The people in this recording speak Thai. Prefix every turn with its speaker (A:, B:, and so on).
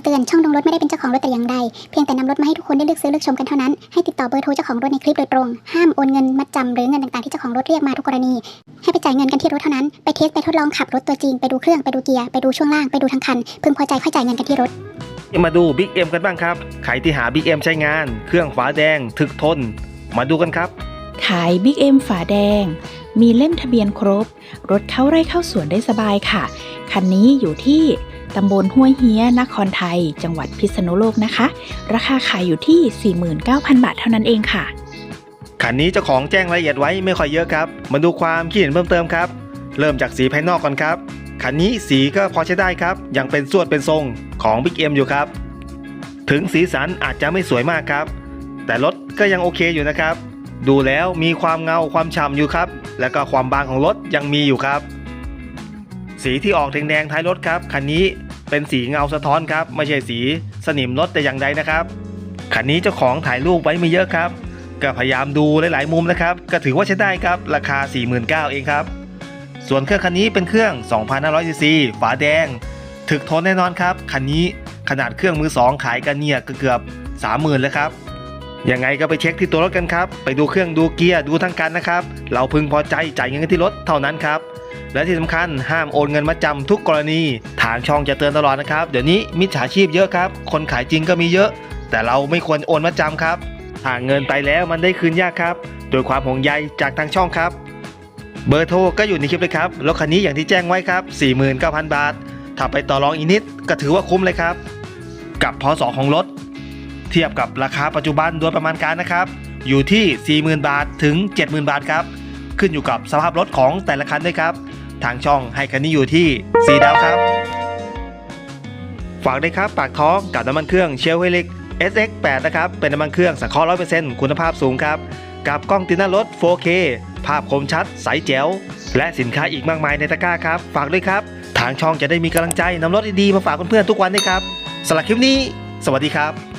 A: ำเตือน ช่องลงรถไม่ได้เป็นเจ้าของรถแต่อย่างใด เพียงแต่นำรถมาให้ทุกคนได้เลือกซื้อเลือกชมกันเท่านั้น ให้ติดต่อเบอร์โทรเจ้าของรถในคลิปโดยตรง ห้ามโอนเงินมัดจำหรือเงินต่างๆที่เจ้าของรถเรียกมาทุกกรณี ให้ไปจ่ายเงินกันที่รถเท่านั้น ไปเทสไปทดลองขับรถตัวจริง ไปดูเครื่อง ไปดูเกียร์ ไปดูช่วงล่าง ไปดูทั้งคัน พึงพอใจค่อยจ่ายเงินกันที่รถ
B: มาดูบิ๊กเอ็มกันบ้างครับ ใครที่หาบิ๊กเอ็มใช้งาน เครื่องฝาแดง ถึกทน มาดูกันครับ
C: ขายบิ๊กเอ็มฝาแดง มีเล่มทะเบียนครบ รถเข้าไร่เข้าสวนได้สบายค่ะ คันนี้อยู่ที่ ตำบลห้วยเฮียนครไทย จังหวัดพิษณุโลกนะคะ ราคาขายอยู่ที่ 49,000 บาทเท่านั้นเองค่ะ
B: คันนี้เจ้าของแจ้งรายละเอียดไว้ไม่ค่อยเยอะครับ มาดูความคิดเห็นเพิ่มเติมครับ เริ่มจากสีภายนอกก่อนครับคันนี้สีก็พอใช้ได้ครับ ยังเป็นสวดเป็นทรงของ Big M อยู่ครับ ถึงสีสันอาจจะไม่สวยมากครับ แต่รถก็ยังโอเคอยู่นะครับ ดูแล้วมีความเงาความฉ่ำอยู่ครับ แล้วก็ความบางของรถยังมีอยู่ครับ สีที่ออกแดงๆท้ายรถครับคันนี้เป็นสีเงาสะท้อนครับไม่ใช่สีสนิมรถแต่อย่างใดนะครับคันนี้เจ้าของถ่ายรูปไว้ไม่เยอะครับ ก็พยายามดูหลายๆมุมนะครับ ก็ถือว่าใช้ได้ครับราคา 49,000เองครับ ส่วนเครื่องคันนี้เป็นเครื่อง 2,500ซีซีฝาแดง ถึกทนแน่นอนครับคันนี้ขนาดเครื่องมือ2ขายกันเนี่ยเกือบ30,000แล้วครับ ยังไงก็ไปเช็คที่ตัวรถกันครับ ไปดูเครื่องดูเกียร์ดูทั้งกันนะครับ เราพึงพอใจจ่ายเงินที่รถเท่านั้นครับ และที่สำคัญห้ามโอนเงินมาจำทุกกรณี ทางช่องจะเตือนตลอดนะครับ เดี๋ยวนี้มิจฉาชีพเยอะครับ คนขายจริงก็มีเยอะ แต่เราไม่ควรโอนมาจำครับหากเงินไปแล้วมันได้คืนยากครับ โดยความห่วงใยจากทางช่องครับ เบอร์โทรก็อยู่ในคลิปเลยครับ รถคันนี้อย่างที่แจ้งไว้ครับ 49,000 บาท ถ้าไปต่อรองอีกนิดก็ถือว่าคุ้มเลยครับ กับพศของรถ เทียบกับราคาปัจจุบันโดยประมาณการนะครับ อยู่ที่ 40,000 บาทถึง 70,000 บาทครับ ขึ้นอยู่กับสภาพรถของแต่ละคันด้วยครับ ทางช่องให้คันนี้อยู่ที่ 4 ดาวครับ ฝากด้วยครับปากท้องกับน้ำมันเครื่องเชลเวลิก SX8 นะครับ เป็นน้ำมันเครื่องสังเคราะห์100%คุณภาพสูงครับ กับกล้องติดหน้ารถ 4K ภาพคมชัด ใสแจ๋ว และสินค้าอีกมากมายในตะกร้าครับ ฝากด้วยครับ ทางช่องจะได้มีกำลังใจนำรถดีๆมาฝากเพื่อนๆทุกวันด้วยครับสำหรับคลิปนี้ สวัสดีครับ